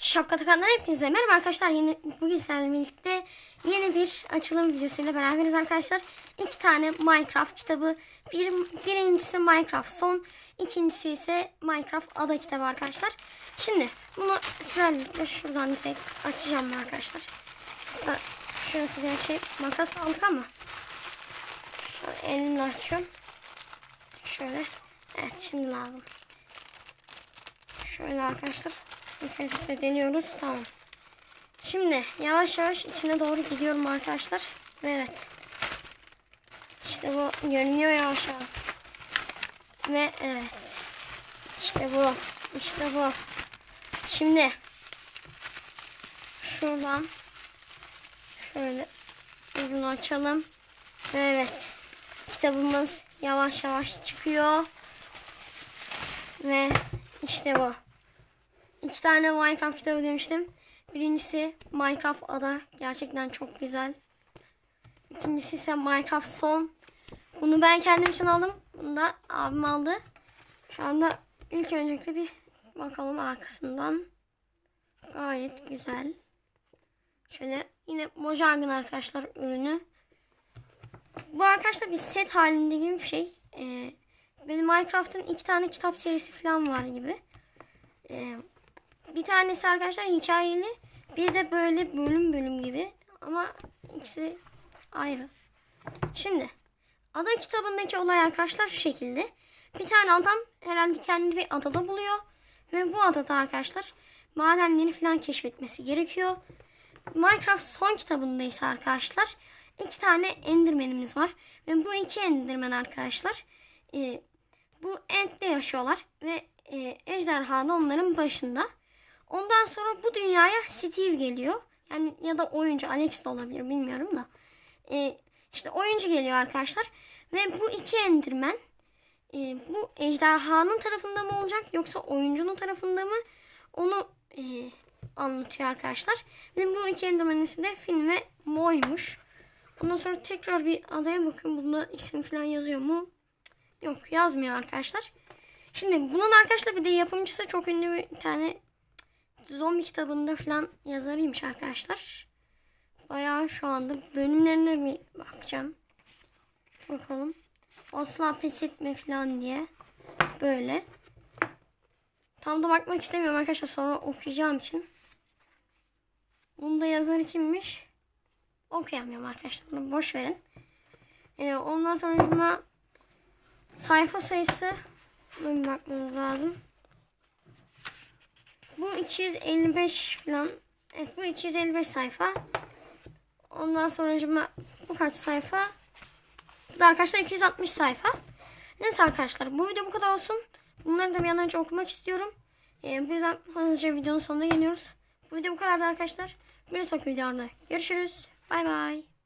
Şapka takanlar hepinize merhaba arkadaşlar. Yeni, bugün sizlerle birlikte yeni bir açılım videosuyla beraberiz arkadaşlar. İki tane Minecraft kitabı. Bir, birincisi Minecraft son. ikincisi ise Minecraft ada kitabı arkadaşlar. Şimdi bunu sizlerle şuradan direkt açacağım arkadaşlar. Şurası gerçi makas aldık ama. Şöyle elimle açıyorum. Şöyle. Evet şimdi lazım. Şöyle arkadaşlar. İlk deniyoruz. Tamam. Şimdi yavaş yavaş içine doğru gidiyorum arkadaşlar. Ve evet. İşte bu görünüyor yavaş yavaş. Ve evet. İşte bu. İşte bu. Şimdi şuradan şöyle ucunu açalım. Ve evet. Kitabımız yavaş yavaş çıkıyor. Ve işte bu. İki tane Minecraft kitabı demiştim. Birincisi Minecraft Ada. Gerçekten çok güzel. İkincisi ise Minecraft Son. Bunu ben kendim için aldım. Bunu da abim aldı. Şu anda ilk öncelikle bir bakalım arkasından. Gayet güzel. Şöyle yine Mojang'ın arkadaşlar ürünü. Bu arkadaşlar bir set halinde gibi bir şey. Ee, benim Minecraft'ın iki tane kitap serisi falan var gibi. Ee, bir tanesi arkadaşlar hikayeli. Bir de böyle bölüm bölüm gibi. Ama ikisi ayrı. Şimdi ada kitabındaki olay arkadaşlar şu şekilde. Bir tane adam herhalde kendini bir adada buluyor. Ve bu adada arkadaşlar madenleri falan keşfetmesi gerekiyor. Minecraft son kitabında ise arkadaşlar iki tane endermanimiz var. Ve bu iki enderman arkadaşlar e, bu entte yaşıyorlar. Ve e, ejderha da onların başında. Ondan sonra bu dünyaya Steve geliyor. Yani ya da oyuncu Alex de olabilir bilmiyorum da. E, işte oyuncu geliyor arkadaşlar. Ve bu iki enderman e, bu ejderhanın tarafında mı olacak yoksa oyuncunun tarafında mı onu e, anlatıyor arkadaşlar. Ve bu iki endermanın ismi de Finn ve Mo'ymuş. Ondan sonra tekrar bir adaya bakın. Bunda isim falan yazıyor mu? Yok yazmıyor arkadaşlar. Şimdi bunun arkadaşlar bir de yapımcısı çok ünlü bir tane zombi kitabında falan yazarıymış arkadaşlar. Bayağı şu anda bölümlerine bir bakacağım. Bakalım. Asla pes etme falan diye. Böyle. Tam da bakmak istemiyorum arkadaşlar. Sonra okuyacağım için. Bunda yazarı kimmiş? Okuyamıyorum arkadaşlar. Boş verin. Ee, ondan sonra sayfa sayısı bakmamız lazım. Bu 255 falan. Evet bu 255 sayfa. Ondan sonra bu kaç sayfa? Bu da arkadaşlar 260 sayfa. Neyse arkadaşlar bu video bu kadar olsun. Bunları da bir an önce okumak istiyorum. Ee, bu yüzden hızlıca videonun sonuna geliyoruz. Bu video bu kadardı arkadaşlar. Bir sonraki videoda görüşürüz. Bay bay.